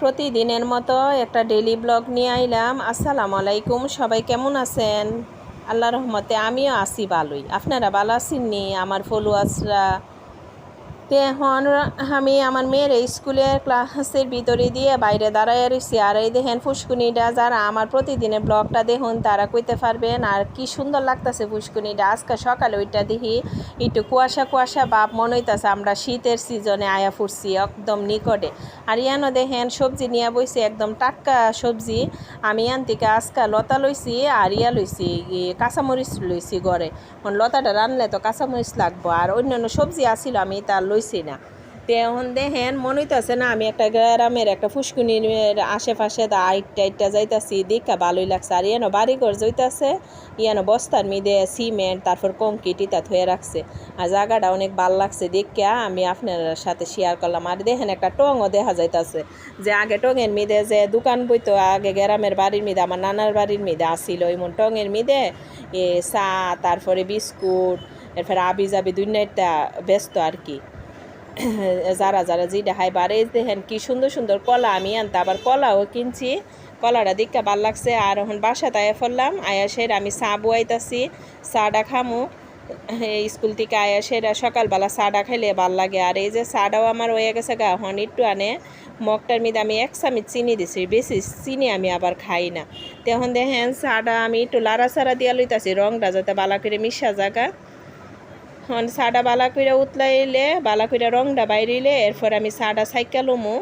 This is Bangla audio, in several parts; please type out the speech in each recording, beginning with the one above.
প্রতিদিনের মতো একটা ডেলি ব্লগ নিয়ে আইলাম। আসসালামু আলাইকুম, সবাই কেমন আছেন? আল্লাহ রহমতে আমিও আসি ভালোই। আপনারা ভালো আসেননি আমার ফলোয়ার্সরা এখন আমি আমার মেয়ের স্কুলের ক্লাসের ভিতরে দিয়ে বাইরে দাঁড়ায় রয়েছি আর এই দেখেন ফুসকুনিটা, যারা আমার প্রতিদিনের ব্লগটা দেখুন, তারা কইতে পারবেন, আর কি সুন্দর লাগতেছে ফুসকুনিটা। আজকে সকালে ওইটা দেখি, একটু কুয়াশা কুয়াশা বাপ মনে হইতাছে, আমরা শীতের সিজনে আয়া ফুরছি একদম নিকটে। আর ইয়ানো দেখেন, সবজি নিয়ে বইছি, একদম টাটকা সবজি। আমি ইয়ান থেকে আজকা লতা লইছি আর ইয়া লইছি কাঁচামরিচ লইছি ঘরে। লতাটা রানলে তো কাঁচামরিচ লাগবো। আর অন্যান্য সবজি আসিল আমি তার লইছি না। তে এখন দেখেন মনে হইতাছে, না, আমি একটা গ্রামের একটা ফুসকুনির আশেপাশে দা আইটটা আইটটা যাইতাছি দেখা ভালোই লাগছে। আর ইয়ানো বাড়িঘর যাইতাছে, ইয়ানো বস্তার মিদে সিমেন্ট, তারপর কংক্রিট ইতা থয়ে রাখছে। আর জায়গাটা অনেক ভালো লাগছে দেখা আমি আপনার সাথে শেয়ার করলাম। আর দেখেন একটা টংও দেখা যাইতাছে, যে আগে টঙের মিদে যে দোকান বইতো, আগে গ্রামের বাড়ির মিদে, আমার নানার বাড়ির মিদে আসিল এমন টঙের মিদে, এ চা, তারপরে বিস্কুট, এরপরে আবি যাবি দুনিয়াটা ব্যস্ত আর কি। যারা যারা যেটা হাই বারে দেখেন কি সুন্দর সুন্দর কলা আমি আনতে। আবার কলাও কিনছি। কলাটা দিকটা ভালো লাগছে। আর এখন বাসাতে আয়া ফেললাম। আয়া সের আমি চা বুয়াইতাছি। চাটা খামু। স্কুল থেকে আয়া সেরা সকালবেলা চাটা খাইলে ভালো লাগে। আর এই যে চাটাও আমার হয়ে গেছে গা, এখন একটু আনে। মগটার মধ্যে আমি এক চামিচ চিনি দিছি। বেশি চিনি আমি আবার খাই না। তখন দেখেন চাটা আমি একটু লাড়া সারা দিয়া লইতাছি। রংটা যাতে বালা করে মিশা জায়গা এখন চাটা বালা করে উতলাইলে, বালা করে রংটা বাইরিলে, এরপর আমি চাটা সাইকেল লমু।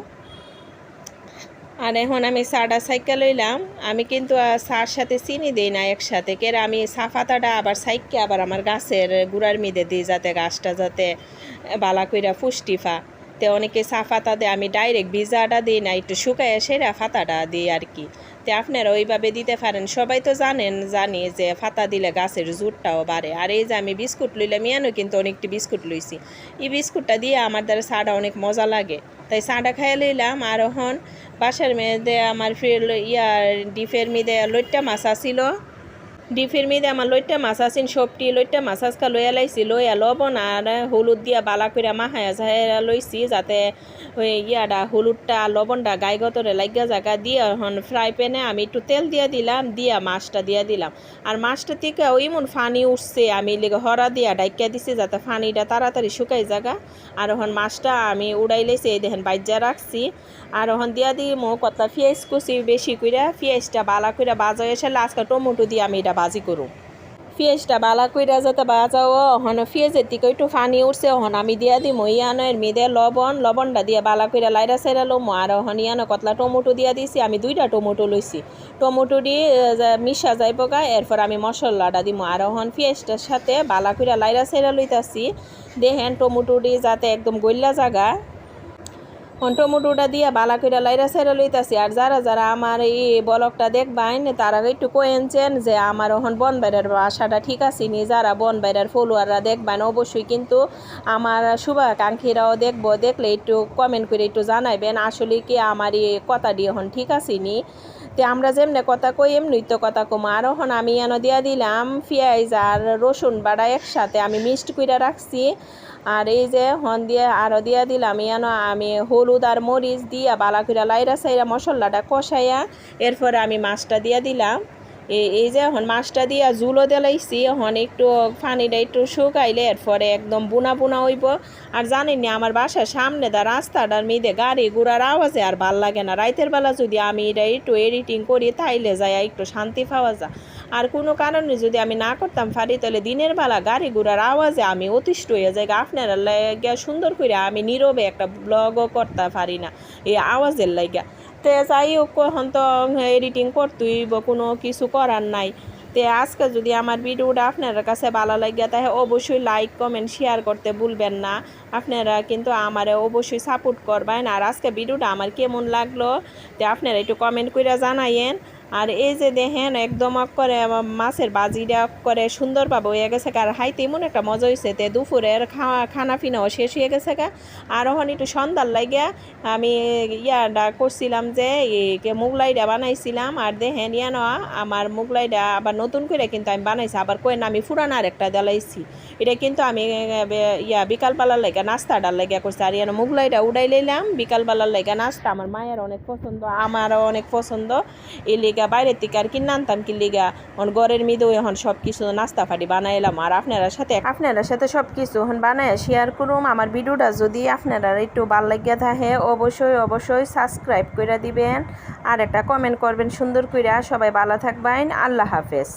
আর এখন আমি চাটা সাইকেল লইলাম। আমি কিন্তু সার সাথে চিনি দিই না একসাথে। কের আমি সাফাতাটা আবার সাইকে আবার আমার গাছের গুড়ার মিদে দিই যাতে গাছটা যাতে বালা কইরা পুষ্টি পা তে অনেকে সাফাতা দেয়, আমি ডাইরেক্ট ভিজাটা দিই না, একটু শুকায় সেরা ফাতাটা দিই আর কি। তে আপনারা ওইভাবে দিতে পারেন। সবাই তো জানেন, জানি যে ফাতা দিলে গাছের জুটটাও বাড়ে। আর এই যে আমি বিস্কুট লইলাম ইয়ানো কিন্তু অনেকটি বিস্কুট লইছি। এই বিস্কুটটা দিয়ে আমার দ্বারা চাটা অনেক মজা লাগে। তাই চাটা খাইয়ে লইলাম, আর হন বাসার মেয়েদের, আমার ফির ইয়ার ডিফের মেয়েদের লইট্টা মাছ আসিল ডিফের মেয়েদে আমার লইট্টা মাছ আসিন সবটি লইট্টা মাছ আজকা লইয়া লাইছি, লইয়া লবণ আর হলুদ দিয়া বালা কইরা মাহায়া যাহাইয়া লইছি যাতে ওই ইয়াটা হলুদটা লবণটা গাই গতরে লাগিয়া জায়গা দিয়ে এখন ফ্রাই প্যানে আমি একটু তেল দিয়া দিলাম, দিয়া মাছটা দিয়া দিলাম। আর মাছটা থেকে ওইমন ফানি উঠছে, আমি হরা দিয়া ডাইকিয়া দিছি যাতে ফানিটা তাড়াতাড়ি শুকাই জায়গা আর এখন মাছটা আমি উড়াই লাইছি, এই দেখেন বাইজা রাখছি। আর এখন দিয়া দিই মো কতলা পেঁয়াজ কুচি বেশি কইরা পেঁয়াজটা বালা কইরা বাজা এসে আজকে টমেটো দিয়ে আমি এটা বাজি করুম পেঁয়াজটা বালা কইরা যাতে বাজাও হন পেঁয়াজের দিকে একটু পানি উঠছে হন আমি দিয়া দিম এর মেদে লবণ, লবণটা দিয়ে বালা কইরা লাইরা সাইরা লম, আর হন ইয়ানো কতলা টমেটো দিয়া দিছি, আমি দুইটা টমেটো লইছি। টমেটো দিয়ে মিশা যাইব গা, এরপর আমি মশলাটা দিম, আর হন পেঁয়াজটার সাথে বালা কইরা লাইরা সাইরা লইতাছি। দেখেন টমেটো দিয়ে যাতে একদম গল্লা জাগা। টমেটোটা দিয়ে বালা করে লাইরা সাইরা লইতাছি। আর যারা যারা আমার এই ব্লগটা দেখবেন তারা একটু কয়েনছেন যে আমার এখন বনবাইরের বাসাটা ঠিক আছে নি। যারা বনবাইরের ফলোয়াররা দেখবেন অবশ্যই কিন্তু আমার শুভাকাঙ্ক্ষীরাও দেখব। দেখলে একটু কমেন্ট করে একটু জানাইবেন, আসলে কি আমার এই কথাটি এখন ঠিক আছে নি? তে আমরা যেমনি কথা কই এমনি তো কথা কম। আর এখন আমি এনে দিয়া দিলাম, পেঁয়াজ আর রসুন বাড়া একসাথে আমি মিক্সড করে রাখছি। আর এই যে হন দিয়ে আরও দিয়া দিলাম, ইয়ান আমি হলুদ আর মরিচ দিয়া বালা করে লাইরা সাইরা মশলাটা কষাইয়া এরপরে আমি মাছটা দিয়ে দিলাম। এই যে এখন মাছটা দিয়া জুলো দিলাইছি, এখন একটু পানিটা একটু শুকাইলে এরপরে একদম বুনা বুনা হইব। আর জানেন না আমার বাসার সামনে দা রাস্তাটার মেয়েদের গাড়ি ঘোড়ার আওয়াজে আর ভালো লাগে না। রাইতের বেলা যদি আমি এটা একটু এডিটিং করি, তাইলে যায় একটু শান্তি পাওয়া যায়। আর কোনো কারণে যদি আমি না করতাম পারি তাহলে দিনের বেলা গাড়ি ঘোড়ার আওয়াজে আমি অতিষ্ঠ হয়ে যাই আপনারা লাগে সুন্দর করে আমি নীরবে একটা ব্লগও করতে পারি না, এই আওয়াজের লাইগা তে যাই হোক এখন তো এডিটিং করতেই কোনো কিছু করার নাই। তে আজকে যদি আমার ভিডিওটা আপনার কাছে ভালো লাগে, তাহলে অবশ্যই লাইক কমেন্ট শেয়ার করতে ভুলবেন না। আপনারা কিন্তু আমারে অবশ্যই সাপোর্ট করবেন। আর আজকে ভিডিওটা আমার কেমন লাগল, তে আপনারা একটু কমেন্ট করে জানাইয়েন। আর এই যে দেখেন, একদম অক করে মাছের বাজিটা করে সুন্দরভাবে হয়ে গেছে। আর হাইতে এমন একটা মজা হয়েছে তে দুপুরের খাওয়া খানা পিনাও শেষ হয়ে গেছে গা। আর ওখান একটু সন্ধ্যার লাগিয়া আমি ইয়াটা করছিলাম যে মুগলাইটা বানাইছিলাম। আর দেখেন, ইয়া নয়া আমার মুগলাইটা আবার নতুন করে কিন্তু আমি বানাইছি। আবার কই না, আমি ফুরান আর একটা জ্বালাইছি। এটা কিন্তু আমি ইয়া বিকালবেলার লাগে নাস্তাটার লাগিয়া করছি। আর ইয়ানো মুগলাইটা উড়াই লইলাম। বিকালবেলার লাগে নাস্তা আমার মায়ের অনেক পছন্দ, আমারও অনেক পছন্দ। এই লিগা, বাইরের থেকে আর কিনে আনতাম কি লিগা। এখন ঘরের মিদেও এখন সব কিছু নাস্তা ফাটি বানাইলাম। আর আপনারা সাথে আপনারা সাথে সব কিছু এখন বানায় শেয়ার করুম। আমার ভিডিওটা যদি আপনারা একটু ভালো লাগিয়া থাকে, অবশ্যই অবশ্যই সাবস্ক্রাইব করে দিবেন। আর একটা কমেন্ট করবেন সুন্দর কইরা। সবাই ভালো থাকবেন। আল্লাহ হাফেজ।